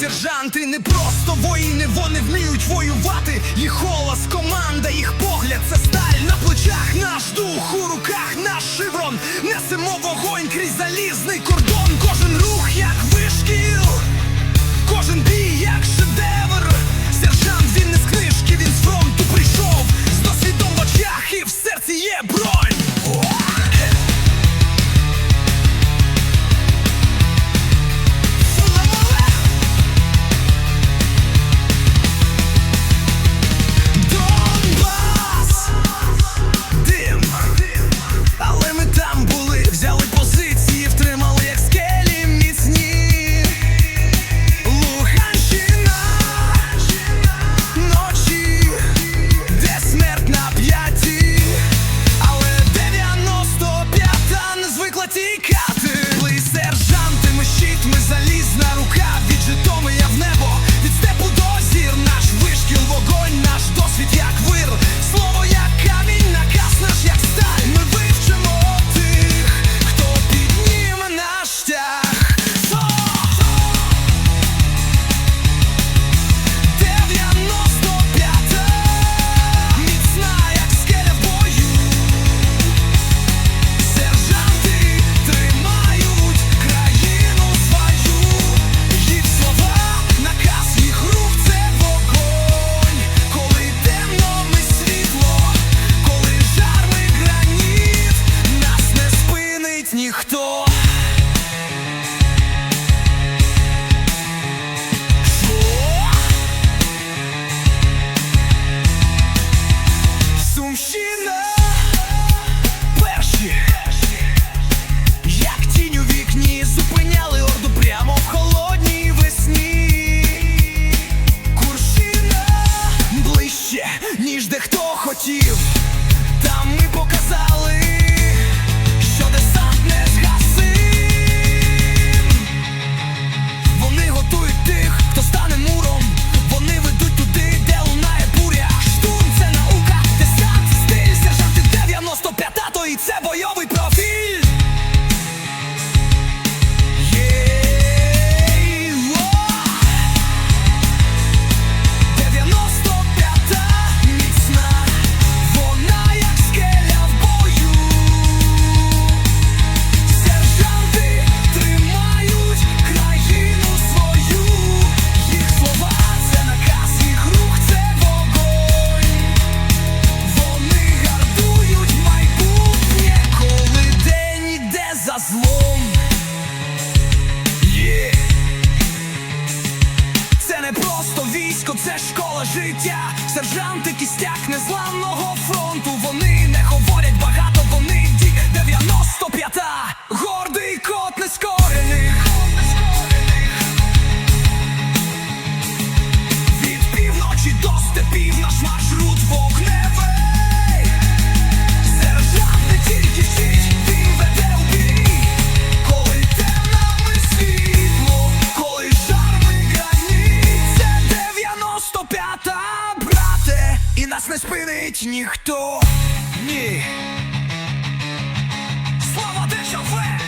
Сержанти не просто воїни, вони вміють воювати. Їх голос, команда, їх погляд, це сталь на плечах, наш дух у руках, наш шеврон. Несемо вогонь крізь залізний кордон. Кожен рух, як вишкіл, кожен бій, як шедевр. Сержант тікати, Лий сержанти, ми щит, ми залізна рука. хто. Сумщина перші, як тінь у вікні, зупиняли орду прямо в холодній весні. Куршина ближче, ніж дехто хотів. Там умом yeah. Це не просто військо, це школа життя, сержанти кістяк незламного фронту. Вони не говорять багато, вони ті 95-та гордий. нас не спинить ніхто, ні. Слово дежаве